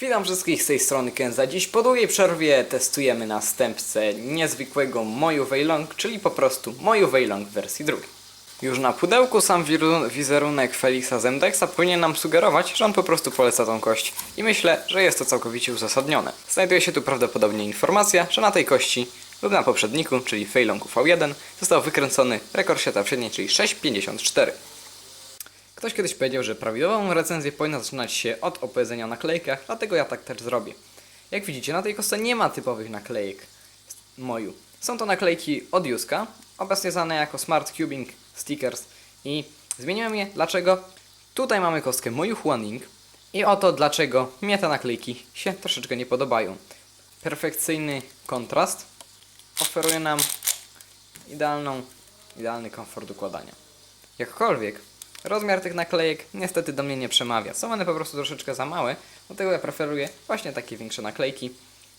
Witam wszystkich z tej strony Kenza. Dziś po długiej przerwie testujemy następcę niezwykłego Moju Weilong, czyli po prostu Moju Weilong w wersji drugiej. Już na pudełku sam wizerunek Felixa Zemdexa powinien nam sugerować, że on po prostu poleca tą kość. I myślę, że jest to całkowicie uzasadnione. Znajduje się tu prawdopodobnie informacja, że na tej kości lub na poprzedniku, czyli Feilong UV1, został wykręcony rekord świata przedniej, czyli 6,54. Ktoś kiedyś powiedział, że prawidłową recenzję powinna zaczynać się od opowiedzenia o naklejkach, dlatego ja tak też zrobię. Jak widzicie, na tej kostce nie ma typowych naklejek moju. Są to naklejki od Juska, obecnie znane jako Smart Cubing Stickers i zmieniłem je. Dlaczego? Tutaj mamy kostkę moju Huaning i oto dlaczego mnie te naklejki się troszeczkę nie podobają. Perfekcyjny kontrast oferuje nam idealną, idealny komfort układania. Jakkolwiek, rozmiar tych naklejek niestety do mnie nie przemawia. Są one po prostu troszeczkę za małe, dlatego ja preferuję właśnie takie większe naklejki,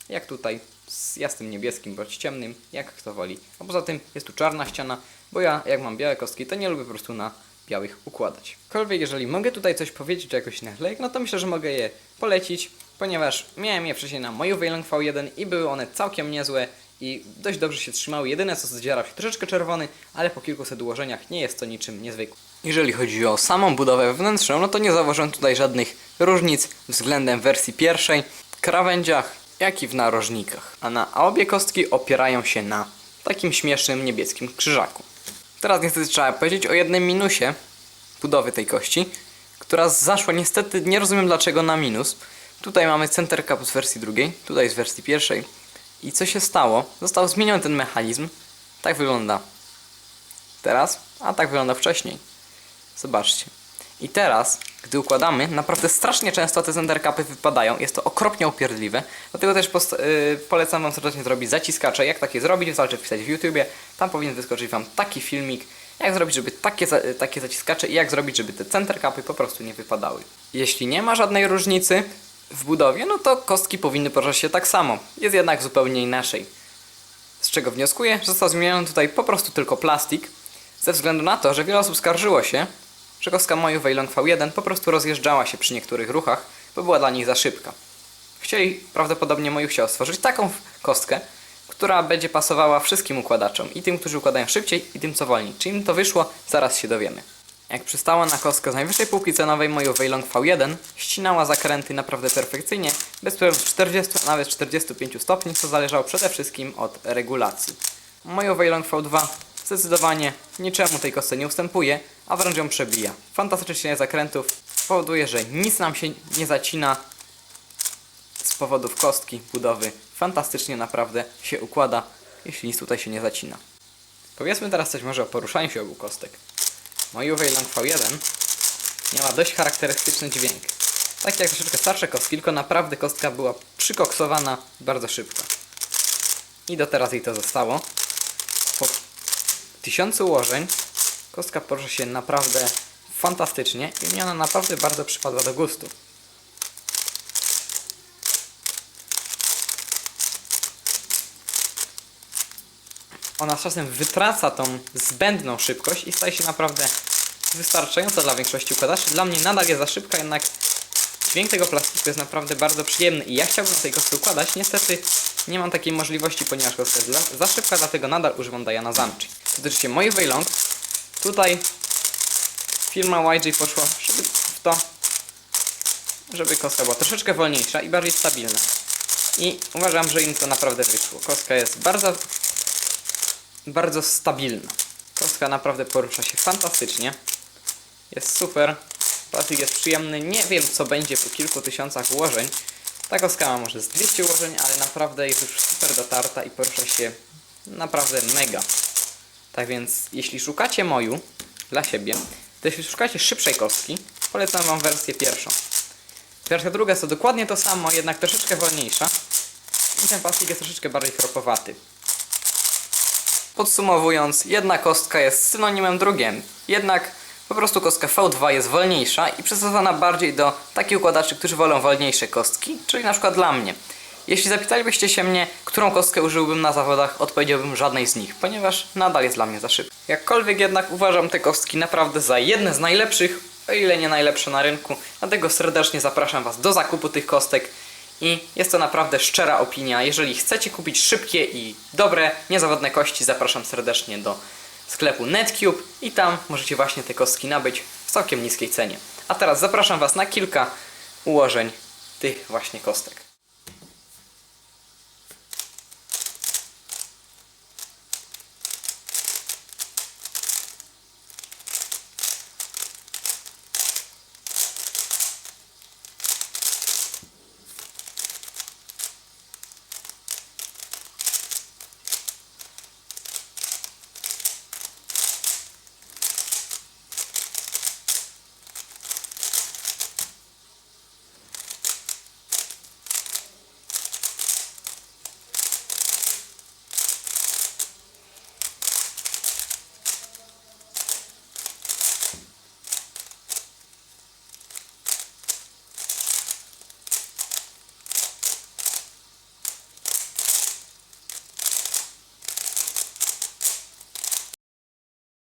jak tutaj z jasnym niebieskim bądź ciemnym, jak kto woli. A poza tym jest tu czarna ściana, bo ja jak mam białe kostki, to nie lubię po prostu na białych układać. Aczkolwiek jeżeli mogę tutaj coś powiedzieć o jakości naklejek, no to myślę, że mogę je polecić, ponieważ miałem je wcześniej na moją Wayland V1 i były one całkiem niezłe i dość dobrze się trzymały. Jedyne co zdzierał się troszeczkę czerwony, ale po kilkuset ułożeniach nie jest to niczym niezwykłym. Jeżeli chodzi o samą budowę wewnętrzną, no to nie zauważyłem tutaj żadnych różnic względem wersji pierwszej, krawędziach, jak i w narożnikach. A, na, a obie kostki opierają się na takim śmiesznym niebieskim krzyżaku. Teraz niestety trzeba powiedzieć o jednym minusie budowy tej kości, która zaszła niestety, nie rozumiem dlaczego, na minus. Tutaj mamy center cap z wersji drugiej, tutaj z wersji pierwszej. I co się stało? Został zmieniony ten mechanizm. Tak wygląda teraz, a tak wygląda wcześniej. Zobaczcie. I teraz, gdy układamy, naprawdę strasznie często te center capy wypadają. Jest to okropnie upierdliwe. Dlatego też yy, polecam Wam serdecznie zrobić zaciskacze. Jak takie zrobić, wystarczy wpisać w YouTubie. Tam powinien wyskoczyć Wam taki filmik, jak zrobić, żeby takie, za- takie zaciskacze i jak zrobić, żeby te center capy po prostu nie wypadały. Jeśli nie ma żadnej różnicy w budowie, no to kostki powinny poruszać się tak samo. Jest jednak zupełnie inaczej. Z czego wnioskuję, został zmieniony tutaj po prostu tylko plastik, ze względu na to, że wiele osób skarżyło się, że kostka moju Weilong V1 po prostu rozjeżdżała się przy niektórych ruchach, bo była dla nich za szybka. Chcieli, prawdopodobnie moju chciał stworzyć taką kostkę, która będzie pasowała wszystkim układaczom, i tym, którzy układają szybciej, i tym, co wolniej. Czy im to wyszło, zaraz się dowiemy. Jak przystało na kostkę z najwyższej półki cenowej, moją Weilong V1 ścinała zakręty naprawdę perfekcyjnie, bez problemów 40, a nawet 45 stopni, co zależało przede wszystkim od regulacji. Moją Weilong V2 zdecydowanie niczemu tej kostce nie ustępuje, a wręcz ją przebija. Fantastyczne zakrętów powoduje, że nic nam się nie zacina z powodów kostki, budowy. Fantastycznie naprawdę się układa, jeśli nic tutaj się nie zacina. Powiedzmy teraz coś może o poruszaniu się obu kostek. Moju Wayland V1 miała dość charakterystyczny dźwięk. Tak jak troszeczkę starsze kostki, tylko naprawdę kostka była przykoksowana bardzo szybko. I do teraz jej to zostało. Tysiącu ułożeń kostka porusza się naprawdę fantastycznie i mnie ona naprawdę bardzo przypadła do gustu. Ona z czasem wytraca tą zbędną szybkość i staje się naprawdę wystarczająca dla większości układaczy. Dla mnie nadal jest za szybka, jednak dźwięk tego plastiku jest naprawdę bardzo przyjemny i ja chciałbym tej kostce układać. Niestety nie mam takiej możliwości, ponieważ kostka jest za szybka, dlatego nadal używam Diana Zamczy. Co dotyczy mojej Weilong, tutaj firma YG poszła w to, żeby kostka była troszeczkę wolniejsza i bardziej stabilna. I uważam, że im to naprawdę wyszło. Kostka jest bardzo bardzo stabilna. Kostka naprawdę porusza się fantastycznie. Jest super. Plastik jest przyjemny. Nie wiem co będzie po kilku tysiącach ułożeń. Ta kostka ma może z 200 ułożeń, ale naprawdę jest już super dotarta i porusza się naprawdę mega. Tak więc jeśli szukacie moju dla siebie, to jeśli szukacie szybszej kostki, polecam Wam wersję pierwszą. Wersja druga jest to dokładnie to samo, jednak troszeczkę wolniejsza. I ten plastik jest troszeczkę bardziej chropowaty. Podsumowując, jedna kostka jest synonimem drugiem. Jednak po prostu kostka V2 jest wolniejsza i przystosowana bardziej do takich układaczy, którzy wolą wolniejsze kostki, czyli na przykład dla mnie. Jeśli zapytalibyście się mnie, którą kostkę użyłbym na zawodach, odpowiedziałbym żadnej z nich, ponieważ nadal jest dla mnie za szybka. Jakkolwiek jednak uważam te kostki naprawdę za jedne z najlepszych o ile nie najlepsze na rynku. Dlatego serdecznie zapraszam Was do zakupu tych kostek. I jest to naprawdę szczera opinia. Jeżeli chcecie kupić szybkie i dobre, niezawodne kości, zapraszam serdecznie do sklepu Netcube i tam możecie właśnie te kostki nabyć w całkiem niskiej cenie. A teraz zapraszam Was na kilka ułożeń tych właśnie kostek.